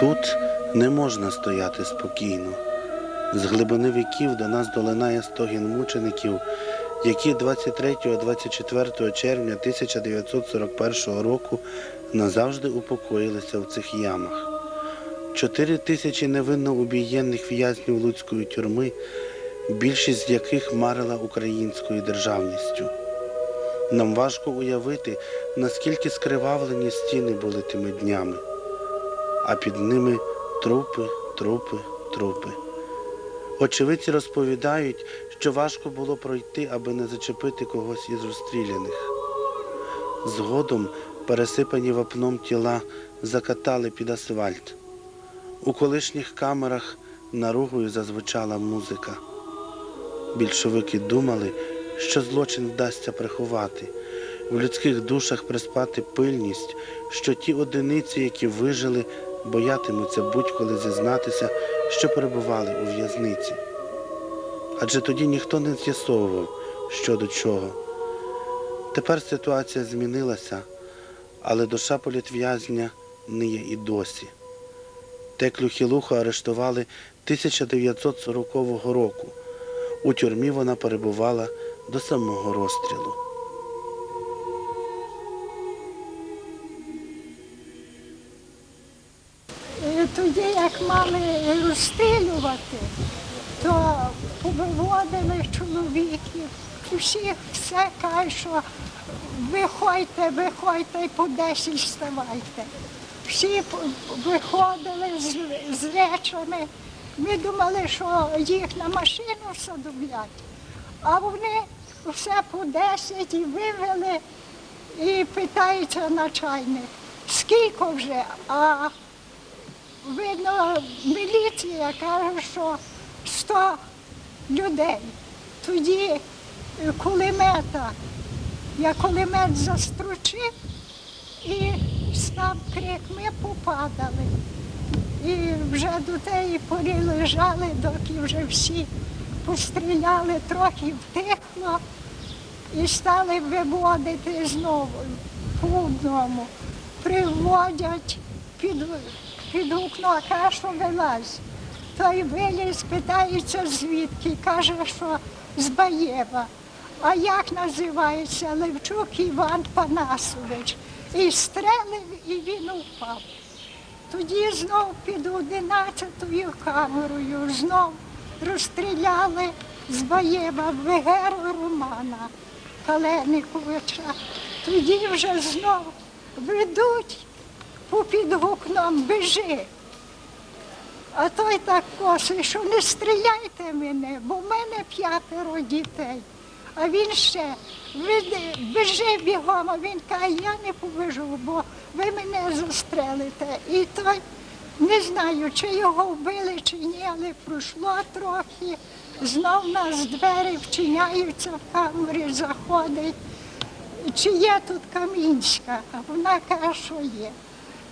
Тут не можна стояти спокійно. З глибини віків до нас долинає стогін мучеників, які 23-24 червня 1941 року назавжди упокоїлися в цих ямах. Чотири тисячі невинно убієнних в'язнів Луцької тюрми, більшість з яких марила українською державністю. Нам важко уявити, наскільки скривавлені стіни були тими днями, а під ними трупи, трупи, трупи. Очевидці розповідають, що важко було пройти, аби не зачепити когось із розстріляних. Згодом пересипані вапном тіла закатали під асфальт. У колишніх камерах наругою зазвучала музика. Більшовики думали, що злочин вдасться приховати, в людських душах приспати пильність, що ті одиниці, які вижили, боятимуться будь-коли зізнатися, що перебували у в'язниці. Адже тоді ніхто не з'ясовував, що до чого. Тепер ситуація змінилася, але душа політв'язня ниє і досі. Теклю Хілуху арештували 1940 року. У тюрмі вона перебувала до самого розстрілу. Тоді, як мали розстрілювати, то повиводили чоловіків, усіх все кажуть, що виходьте, виходьте і по 10 вставайте. Всі виходили з, з речами. Ми думали, що їх на машину садовлять, а вони все по 10 і вивели і питається начальник, скільки вже? А видно, міліція каже, що 100 людей. Тоді е, кулемета, я кулемет застручив і став крик, ми попадали. І вже до тієї порі лежали, доки вже всі постріляли, трохи втихло і стали виводити знову по одному. Приводять під, під вікно, каже, що вилазь. Той виліз, питається звідки, каже, що з Баєва. А як називається Левчук Іван Панасович. І стрелив, і він упав. Тоді знов під 11-ю камерою знов розстріляли з Баєва Вегеру Романа Калениковича. Тоді вже знов ведуть попід вікном біжи. А той так косий, що не стріляйте мене, бо в мене п'ятеро дітей. А він ще «Веди, біжи бігом, а він каже, я не побіжу, бо ви мене застрелите. І той не знаю, чи його вбили, чи ні, але пройшло трохи. Знов нас двері вчиняються в камері, заходить. Чи є тут Камінська? А вона каже, що є.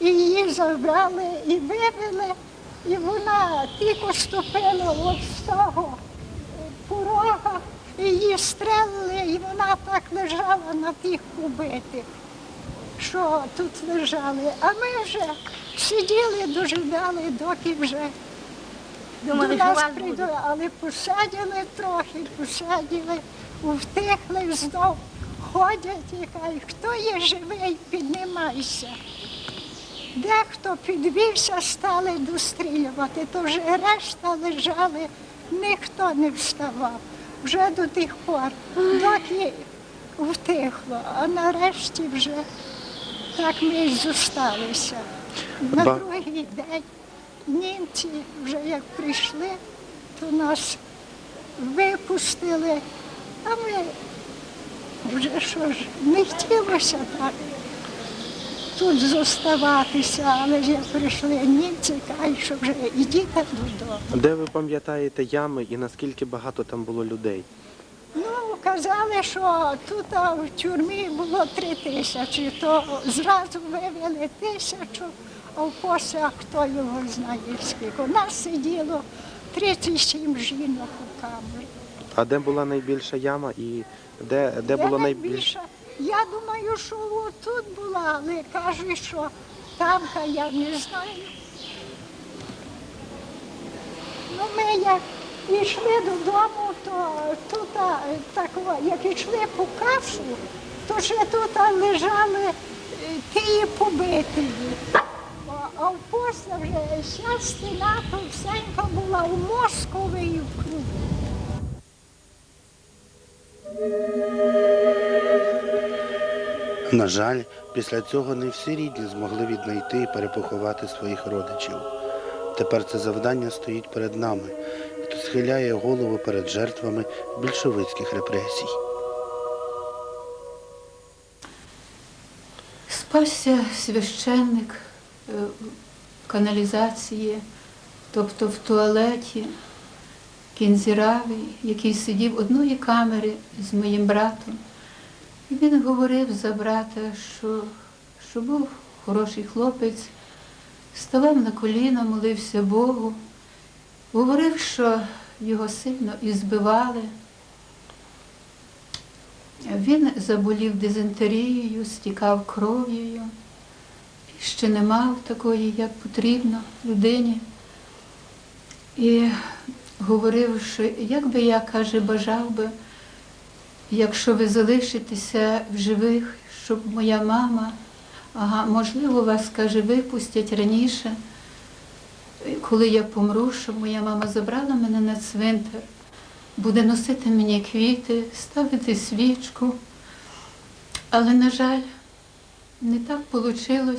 І її забрали і вивели, і вона тільки ступила от з того порога, і її стрелили, і вона так лежала на тих убитих, що тут лежали. А ми вже сиділи, дожидали, доки вже Думали, до нас прийдуть, але посадили трохи, посадили, втихли знов. Ходять і кажуть, хто є живий, піднімайся. Дехто підвівся, стали дострілювати, то вже решта лежали, ніхто не вставав. Вже до тих пор, доки втихло, а нарешті вже так ми й зосталися. На Ба- другий день німці вже як прийшли, то нас випустили, а ми вже що ж, не хотілося так тут зоставатися, але ж як прийшли німці, кажуть, що вже ідіть додому. Де ви пам'ятаєте ями і наскільки багато там було людей? Ну, казали, що тут а, в тюрмі було три тисячі, то зразу вивели тисячу, а в посах хто його знає скільки. У нас сиділо 37 жінок у камері. А де була найбільша яма і де, де було найбільше? найбільша? Я думаю, що тут була, але кажуть, що там, я не знаю. Ну, ми як йшли додому, то тут а, так, як йшли по кашу, то ще тут лежали е, ті побиті. А, після вже вся стіна, то всенька була у мозкові і в крові. На жаль, після цього не всі рідні змогли віднайти і перепоховати своїх родичів. Тепер це завдання стоїть перед нами, хто схиляє голову перед жертвами більшовицьких репресій. Спасся священник е, в каналізації, тобто в туалеті, кінзіравий, який сидів одної камери з моїм братом. І він говорив за брата, що, що був хороший хлопець, ставав на коліна, молився Богу, говорив, що його сильно і збивали. Він заболів дизентерією, стікав кров'ю, ще не мав такої, як потрібно людині. І говорив, що як би я, каже, бажав би, якщо ви залишитеся в живих, щоб моя мама, ага, можливо, вас, каже, випустять раніше, коли я помру, щоб моя мама забрала мене на цвинтар буде носити мені квіти, ставити свічку. Але, на жаль, не так вийшло.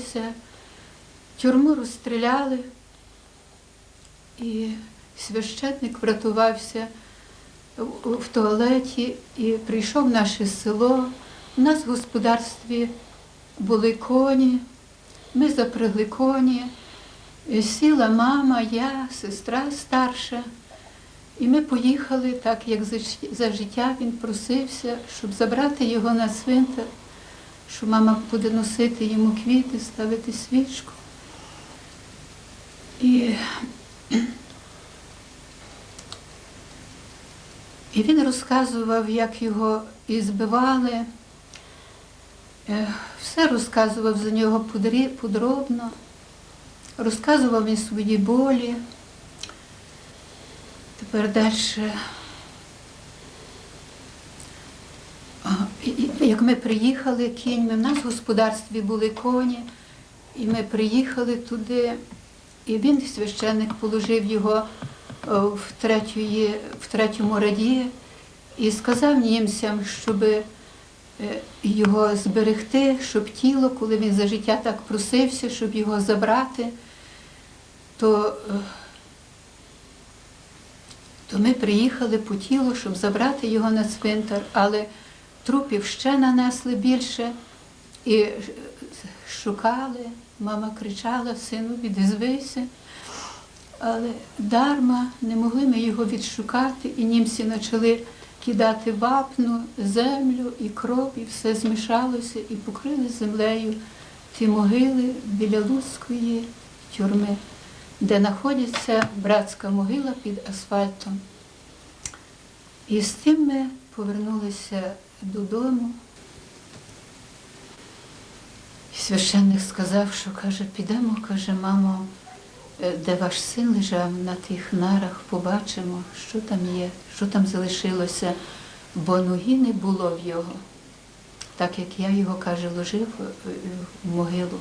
Тюрму розстріляли, і священник врятувався в- туалеті і прийшов в наше село. У нас в господарстві були коні, ми запрягли коні. Сіла мама, я, сестра старша. І ми поїхали, так як за, за життя він просився, щоб забрати його на цвинтар, що мама буде носити йому квіти, ставити свічку. І, і він розказував, як його і збивали. Е, Все розказував за нього подробно, розказував він свої болі. Тепер далі. Як ми приїхали кіньми, в нас в господарстві були коні, і ми приїхали туди, і він, священник, положив його в, третьої, в третьому раді і сказав німцям, щоб е, його зберегти, щоб тіло, коли він за життя так просився, щоб його забрати, то е, то ми приїхали по тілу, щоб забрати його на цвинтар, але трупів ще нанесли більше і шукали. Мама кричала, сину, відізвися. Але дарма не могли ми його відшукати, і німці почали кидати вапну, землю і кров, і все змішалося, і покрили землею ті могили біля Луцької тюрми де знаходиться братська могила під асфальтом. І з тим ми повернулися додому. Священник сказав, що каже, підемо, каже, мамо, де ваш син лежав на тих нарах, побачимо, що там є, що там залишилося, бо ноги не було в його, так як я його, каже, ложив е, в могилу.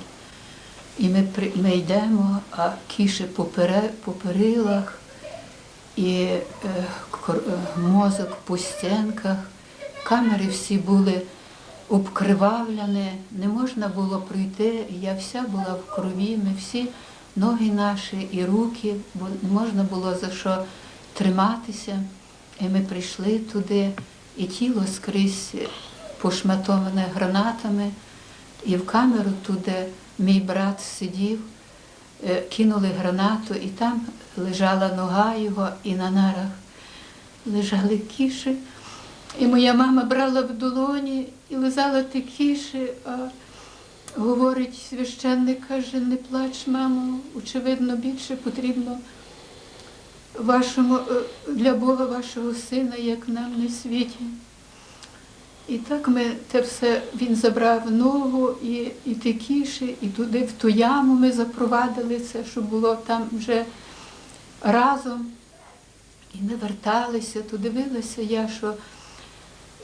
І ми, ми йдемо, а кіші по, перилах, і е, е, мозок по стінках. Камери всі були обкривавлені, не можна було пройти. Я вся була в крові, ми всі ноги наші і руки, бо не можна було за що триматися. І ми прийшли туди, і тіло скрізь пошматоване гранатами. І в камеру туди мій брат сидів, е, кинули гранату, і там лежала нога його, і на нарах лежали кіші. І моя мама брала в долоні і лизала ті кіші, говорить священник, каже, не плач, мамо, очевидно, більше потрібно вашому, е, для Бога вашого сина, як нам на світі. І так ми те все, він забрав ногу і, і ті кіші, і туди в ту яму ми запровадили це, щоб було там вже разом. і не верталися, то дивилася я, що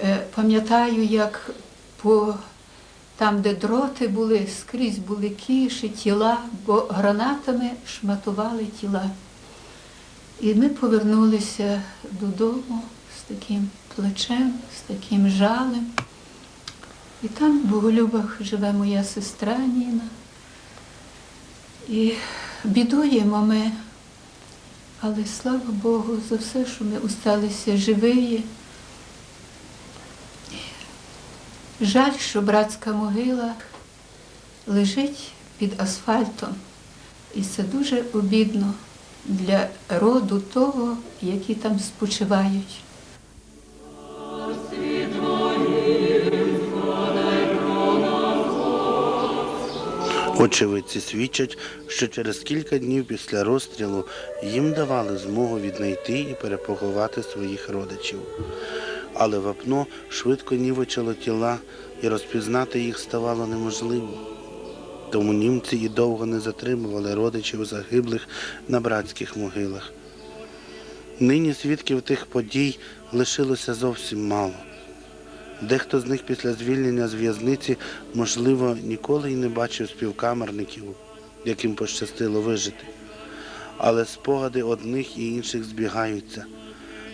е, пам'ятаю, як по там, де дроти були, скрізь були кіші, тіла, бо гранатами шматували тіла. І ми повернулися додому з таким плечем, з таким жалем. І там в Боголюбах живе моя сестра Ніна. І бідуємо ми, але слава Богу за все, що ми усталися живі. Жаль, що братська могила лежить під асфальтом. І це дуже обідно для роду того, які там спочивають. Очевидці свідчать, що через кілька днів після розстрілу їм давали змогу віднайти і перепоховати своїх родичів. Але вапно швидко нівечило тіла і розпізнати їх ставало неможливо. Тому німці і довго не затримували родичів загиблих на братських могилах. Нині свідків тих подій лишилося зовсім мало. Дехто з них після звільнення з в'язниці, можливо, ніколи й не бачив співкамерників, яким пощастило вижити. Але спогади одних і інших збігаються.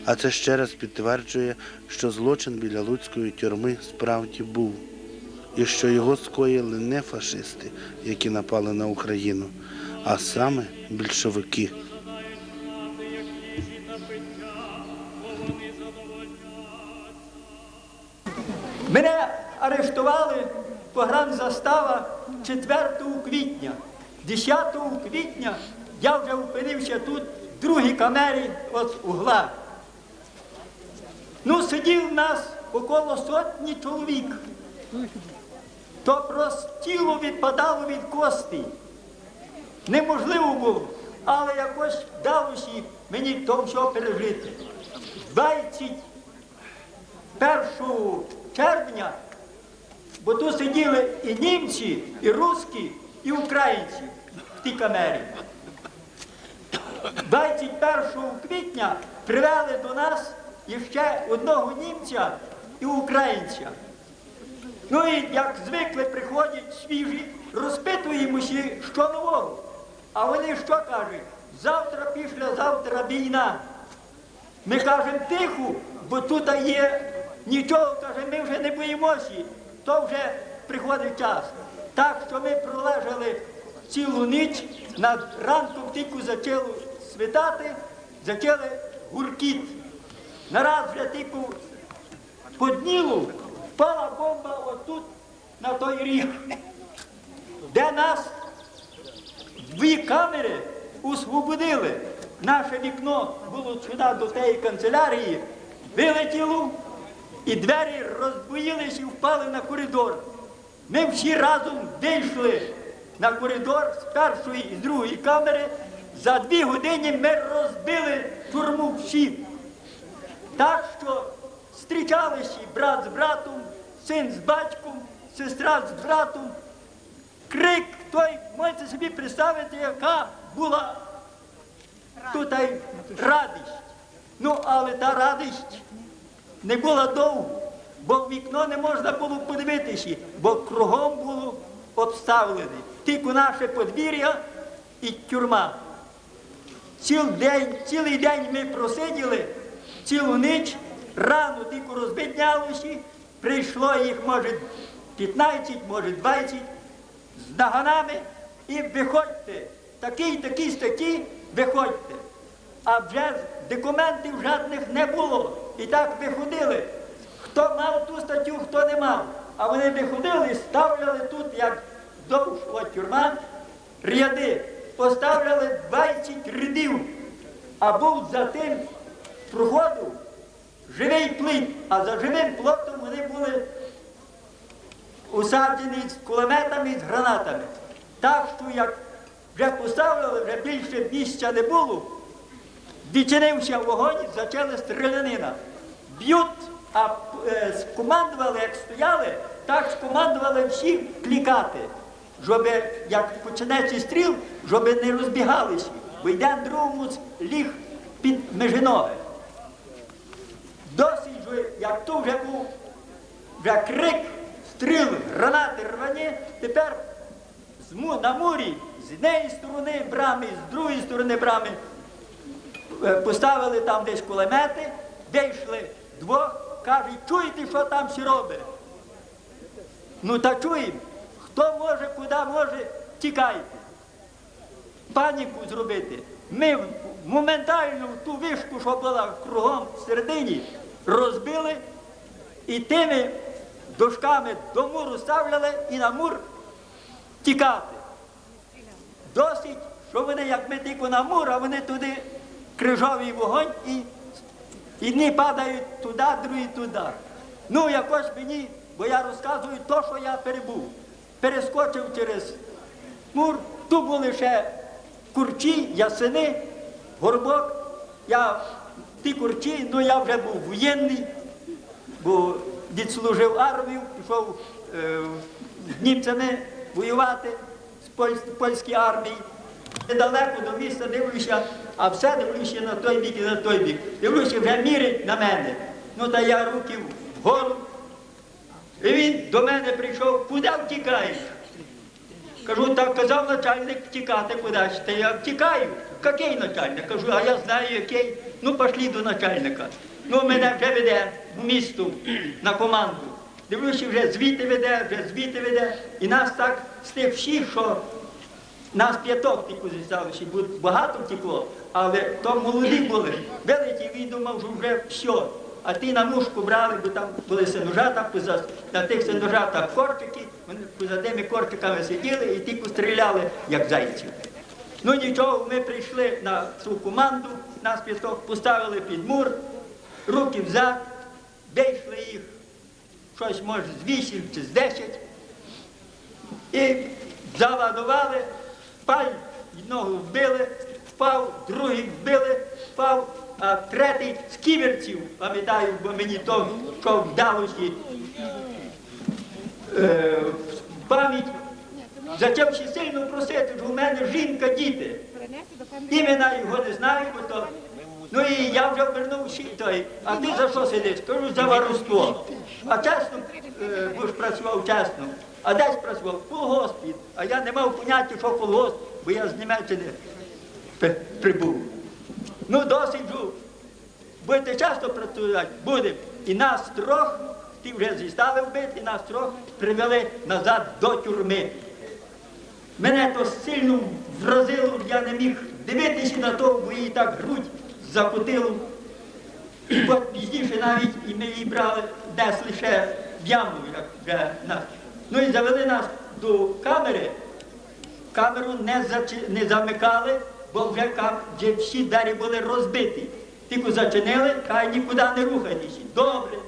А це ще раз підтверджує, що злочин біля Луцької тюрми справді був, і що його скоїли не фашисти, які напали на Україну, а саме більшовики. Мене арештували погранзастава 4 квітня. 10 квітня я вже опинився тут, в другій камері от угла. Ну, сидів нас около сотні чоловік. То просто тіло відпадало від костей. Неможливо було, але якось вдалося мені то все пережити. 21 червня, бо тут сиділи і німці, і русські, і українці в тій камері. 21 квітня привели до нас іще одного німця і українця. Ну і як звикли, приходять свіжі, розпитуємося, що нового. А вони що кажуть? Завтра, післязавтра війна. Ми кажемо тихо, бо тут є нічого, каже, ми вже не боїмося, то вже приходить час. Так що ми пролежали цілу ніч, над ранком тільки почало світати, почали гуркіт. Нараз вже тільки по днілу впала бомба отут на той ріг, де нас дві камери освободили. Наше вікно було сюди до тієї канцелярії, вилетіло, і двері розбоїлись і впали на коридор. Ми всі разом вийшли на коридор з першої і з другої камери. За дві години ми розбили тюрму всі. Так що зустрічалися брат з братом, син з батьком, сестра з братом. Крик той, можете собі представити, яка була тут радість. Ну, але та радість не була довго, бо в вікно не можна було подивитися, бо кругом було обставлене. Тільки наше подвір'я і тюрма. Ціл день, цілий день ми просиділи, цілу ніч, рано тільки розбіднялося, прийшло їх, може, 15, може 20, з наганами і виходьте. Такий, такі статті, виходьте. А вже документів жодних не було. І так виходили. Хто мав ту статтю, хто не мав. А вони виходили, ставляли тут, як довго тюрма, ряди. Поставляли 20 рядів. А був за тим проходу живий плит, а за живим плотом вони були усаджені з кулеметами, з гранатами. Так що як вже поставили, вже більше місця не було, відчинився вогонь, почали стрілянина. Б'ють, а е, скомандували, як стояли, так скомандували всі клікати, щоб як почнеться стріл, щоб не розбігалися. Бо йде другому ліг під Межинове. Досить, же, як то вже був вже крик, стріл, гранати рвані, тепер на мурі з однієї сторони брами, з другої сторони брами е, поставили там десь кулемети, вийшли двох, кажуть, чуєте, що там всі робить? Ну та чуємо, хто може, куди може, тікайте. Паніку зробити. Ми моментально в- ту вишку, що була кругом всередині, розбили і тими дошками до муру ставляли і на мур тікати. Досить, що вони, як ми тільки на мур, а вони туди крижовий вогонь і, одні падають туди, другі туди. Ну, якось мені, бо я розказую то, що я перебув. Перескочив через мур, тут були ще курчі, ясени, горбок. Я ті курчі, ну я вже був воєнний, бо відслужив армію, пішов е, з німцями воювати з польсь- польської армії. Недалеко до міста дивлюся, а все дивлюся на той бік і на той бік. Дивлюся, вже мірить на мене. Ну та я руки вгору. І він до мене прийшов, куди втікаєш? Кажу, так казав начальник втікати кудись. Та я втікаю. Який начальник? Кажу, а я знаю який. Ну, пішли до начальника. Ну, мене вже веде в місто на команду. Дивлюся, вже звідти веде, вже звідти веде. І нас так з тих всіх, що нас п'яток тільки зісталося, багато втекло, але то молоді були. Великий він думав, що вже все. А ті на мушку брали, бо там були синожата, на тих синожатах корчики, вони поза тими корчиками сиділи і тільки стріляли, як зайці. Ну нічого, ми прийшли на цю команду, нас п'яток поставили під мур, руки взад, вийшли їх, щось може з вісім чи з десять. І заладували, впав, одного вбили, впав, другий вбили, впав, а третій з ківерців, пам'ятаю, бо мені то, що вдалося, е, пам'ять, ще сильно просити, що в мене жінка, діти. Імена його не знаю, бо то. Ну і я вже вернувся той. А ти за що сидиш? Кажу, за воровство. А чесно, е, бо ж працював чесно. А десь працював в колгоспі. А я не мав поняття, що колгосп, бо я з Німеччини прибув. Ну, досить. Будете часто працювати? Будемо. І нас трьох, ті вже зістали вбити, нас трьох привели назад до тюрми. Мене то сильно вразило, я не міг дивитися на то, бо її так грудь закотило. От пізніше навіть і ми її брали, несли ще в яму, як вже нас. Ну і завели нас до камери. Камеру не, зачи- не замикали, бо вже, кам... всі двері були розбиті. Тільки зачинили, хай нікуди не рухайтеся. Добре.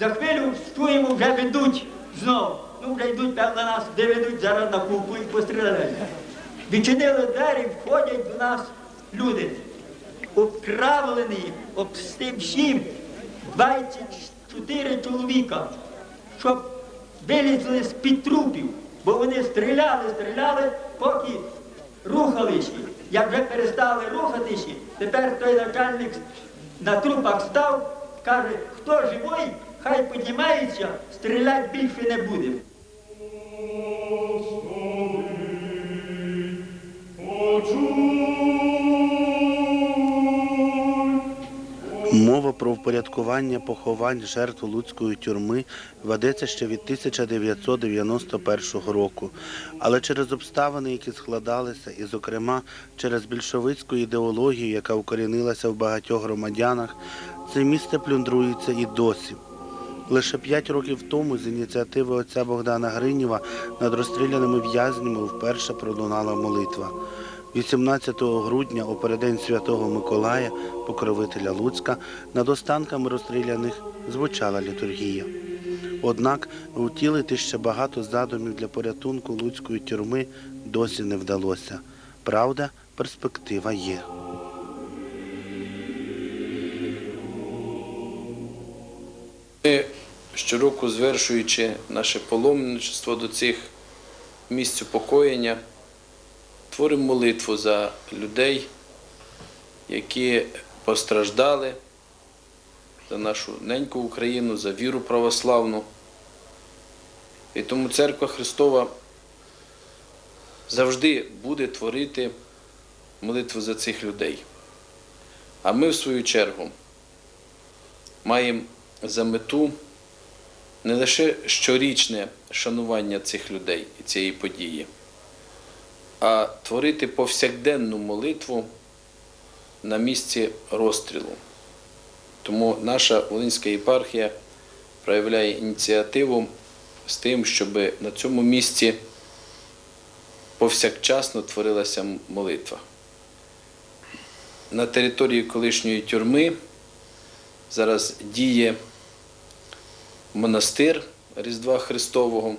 За хвилю чуємо, вже ведуть знову. Ну, вже йдуть, певно, нас, де ведуть зараз на купу і постріляють. Відчинили двері, входять до нас люди. Обкравлені, об тим всім 24 чоловіка, щоб вилізли з-під трупів, бо вони стріляли, стріляли, поки рухалися. Як вже перестали рухатися, тепер той начальник на трупах став, каже, хто живий, хай піднімається, стріляти більше не будемо. Про впорядкування поховань жертв Луцької тюрми ведеться ще від 1991 року. Але через обставини, які складалися, і, зокрема, через більшовицьку ідеологію, яка укорінилася в багатьох громадянах, це місце плюндрується і досі. Лише п'ять років тому з ініціативи отця Богдана Гринєва над розстріляними в'язнями вперше пролунала молитва. 18 грудня, у переддень святого Миколая, покровителя Луцька, над останками розстріляних звучала літургія. Однак втілити ще багато задумів для порятунку Луцької тюрми досі не вдалося. Правда, перспектива є. Ми щороку звершуючи наше паломничество до цих місць упокоєння, творимо молитву за людей, які постраждали за нашу неньку Україну, за віру православну. І тому Церква Христова завжди буде творити молитву за цих людей. А ми, в свою чергу, маємо за мету не лише щорічне шанування цих людей і цієї події, а творити повсякденну молитву на місці розстрілу. Тому наша Волинська єпархія проявляє ініціативу з тим, щоб на цьому місці повсякчасно творилася молитва. На території колишньої тюрми зараз діє монастир Різдва Христового.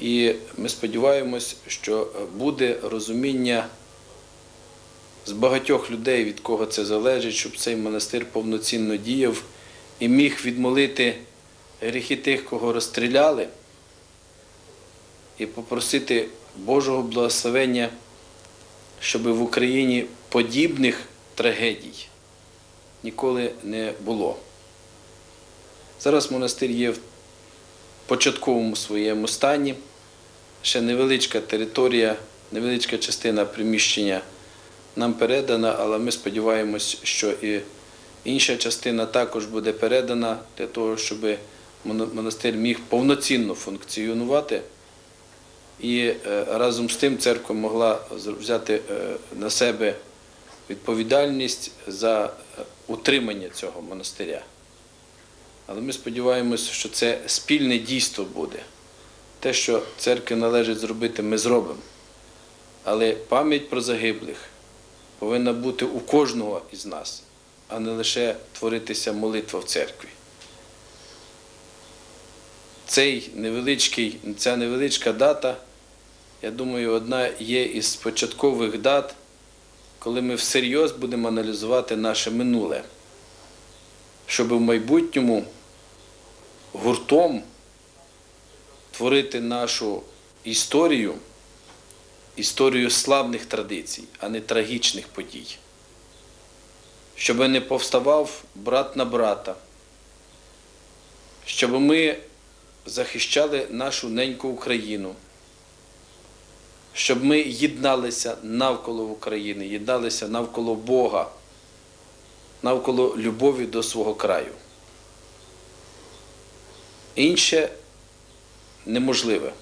І ми сподіваємось, що буде розуміння з багатьох людей, від кого це залежить, щоб цей монастир повноцінно діяв і міг відмолити гріхи тих, кого розстріляли, і попросити Божого благословення, щоб в Україні подібних трагедій ніколи не було. Зараз монастир є в початковому своєму стані. Ще невеличка територія, невеличка частина приміщення нам передана, але ми сподіваємось, що і інша частина також буде передана для того, щоб монастир міг повноцінно функціонувати. І е, разом з тим церква могла взяти е, на себе відповідальність за е, утримання цього монастиря. Але ми сподіваємося, що це спільне дійство буде. Те, що церкві належить зробити, ми зробимо. Але пам'ять про загиблих повинна бути у кожного із нас, а не лише творитися молитва в церкві. Цей невеличкий, ця невеличка дата, я думаю, одна є із початкових дат, коли ми всерйоз будемо аналізувати наше минуле, щоб в майбутньому гуртом творити нашу історію, історію славних традицій, а не трагічних подій. Щоб не повставав брат на брата, щоб ми захищали нашу неньку Україну, щоб ми єдналися навколо України, єдналися навколо Бога, навколо любові до свого краю. Інше неможливе,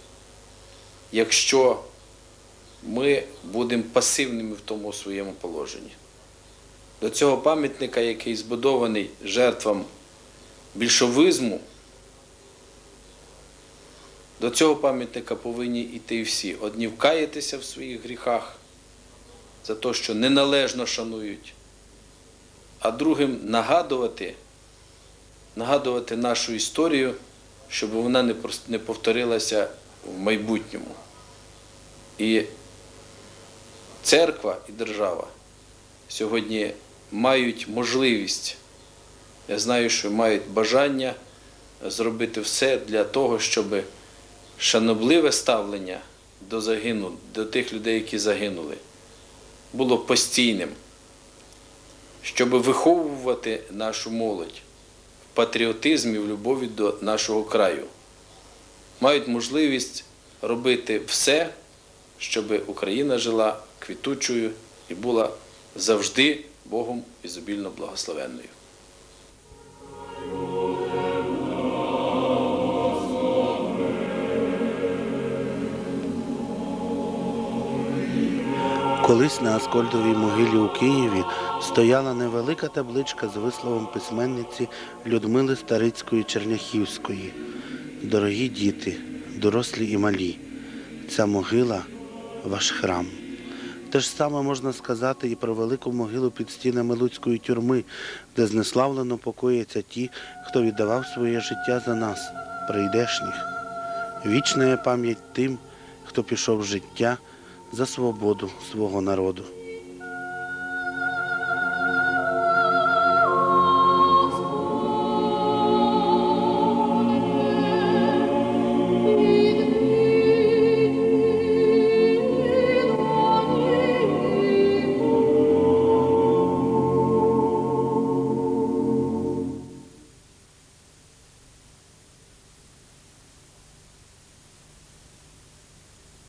якщо ми будемо пасивними в тому своєму положенні. До цього пам'ятника, який збудований жертвам більшовизму, до цього пам'ятника повинні йти всі. Одні вкаятися в своїх гріхах за те, що неналежно шанують, а другим нагадувати, нагадувати нашу історію, щоб вона не повторилася в майбутньому. І церква і держава сьогодні мають можливість, я знаю, що мають бажання зробити все для того, щоб шанобливе ставлення до загину, до тих людей, які загинули, було постійним, щоб виховувати нашу молодь патріотизмі, в любові до нашого краю. Мають можливість робити все, щоб Україна жила квітучою і була завжди Богом ізобільно благословенною. Колись на Аскольдовій могилі у Києві стояла невелика табличка з висловом письменниці Людмили Старицької Черняхівської. Дорогі діти, дорослі і малі, ця могила ваш храм. Те ж саме можна сказати і про велику могилу під стінами Луцької тюрми, де знеславлено покояться ті, хто віддавав своє життя за нас, прийдешніх. Вічна пам'ять тим, хто пішов в життя за свободу свого народу.